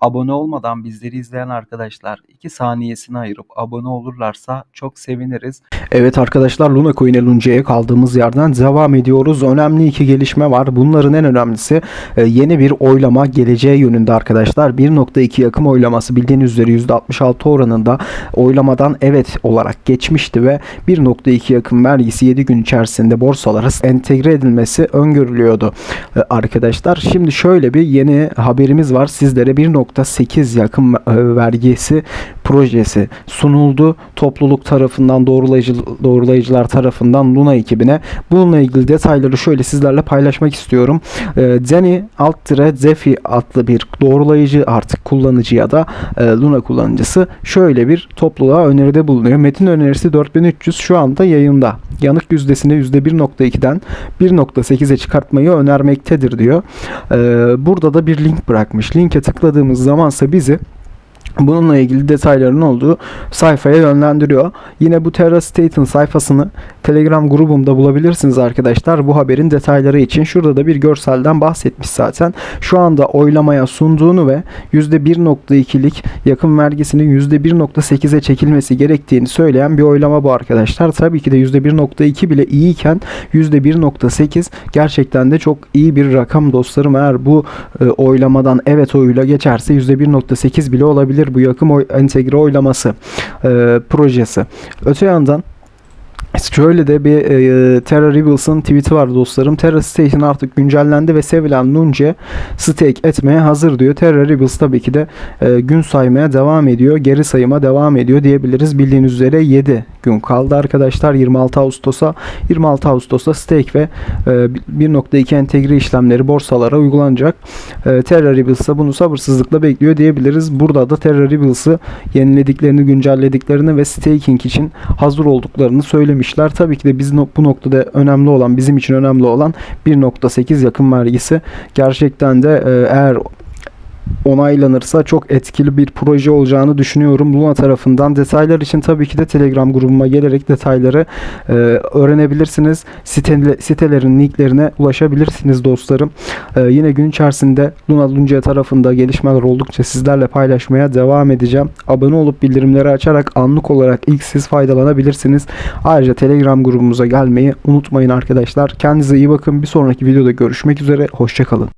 Abone olmadan bizleri izleyen arkadaşlar 2 saniyesini ayırıp abone olurlarsa çok seviniriz. Evet arkadaşlar Luna Coin'e Lunca'ya kaldığımız yerden devam ediyoruz. Önemli iki gelişme var. Bunların en önemlisi e, yeni bir oylama geleceği yönünde arkadaşlar. 1.2 yakım oylaması bildiğiniz üzere %66 oranında oylamadan evet olarak geçmişti ve 1.2 yakım vergisi 7 gün içerisinde borsalara entegre edilmesi öngörülüyordu e, arkadaşlar. Şimdi şöyle bir yeni haberimiz var. Sizlere 1.8 yakın e, vergisi projesi sunuldu. Topluluk tarafından doğrulayıcı, doğrulayıcılar tarafından Luna ekibine. Bununla ilgili detayları şöyle sizlerle paylaşmak istiyorum. E, Zeni Altre Zefi adlı bir doğrulayıcı artık kullanıcı ya da e, Luna kullanıcısı şöyle bir topluluğa öneride bulunuyor. Metin önerisi 4300 şu anda yayında. Yanık yüzdesini %1.2'den 1.8'e çıkartmayı önermektedir diyor. E, burada da bir link bırakmış. Linke tıkladığımız zamansa bizi Bununla ilgili detayların olduğu sayfaya yönlendiriyor. Yine bu Terra State'in sayfasını Telegram grubumda bulabilirsiniz arkadaşlar. Bu haberin detayları için şurada da bir görselden bahsetmiş zaten. Şu anda oylamaya sunduğunu ve %1.2'lik yakın vergisinin %1.8'e çekilmesi gerektiğini söyleyen bir oylama bu arkadaşlar. Tabii ki de %1.2 bile iyiyken %1.8 gerçekten de çok iyi bir rakam dostlarım. Eğer bu e, oylamadan evet oyuyla geçerse %1.8 bile olabilir bu yakım oy, entegre oylaması e, projesi. Öte yandan Şöyle de bir e, Terra Rebels'ın tweet'i var dostlarım. Terra Station artık güncellendi ve sevilen Nunce stake etmeye hazır diyor. Terra Rebels tabii ki de e, gün saymaya devam ediyor. Geri sayıma devam ediyor diyebiliriz. Bildiğiniz üzere 7 gün kaldı arkadaşlar 26 Ağustos'a. 26 Ağustos'ta stake ve e, 1.2 entegre işlemleri borsalara uygulanacak. E, Terra Rebels bunu sabırsızlıkla bekliyor diyebiliriz. Burada da Terra Rebels'ı yenilediklerini, güncellediklerini ve staking için hazır olduklarını söylemişler. Tabii ki de biz bu noktada önemli olan, bizim için önemli olan 1.8 yakın vergisi. Gerçekten de e, eğer onaylanırsa çok etkili bir proje olacağını düşünüyorum Luna tarafından. Detaylar için tabii ki de Telegram grubuma gelerek detayları e, öğrenebilirsiniz. Site, sitelerin linklerine ulaşabilirsiniz dostlarım. E, yine gün içerisinde Luna Lunca tarafında gelişmeler oldukça sizlerle paylaşmaya devam edeceğim. Abone olup bildirimleri açarak anlık olarak ilk siz faydalanabilirsiniz. Ayrıca Telegram grubumuza gelmeyi unutmayın arkadaşlar. Kendinize iyi bakın. Bir sonraki videoda görüşmek üzere. Hoşçakalın.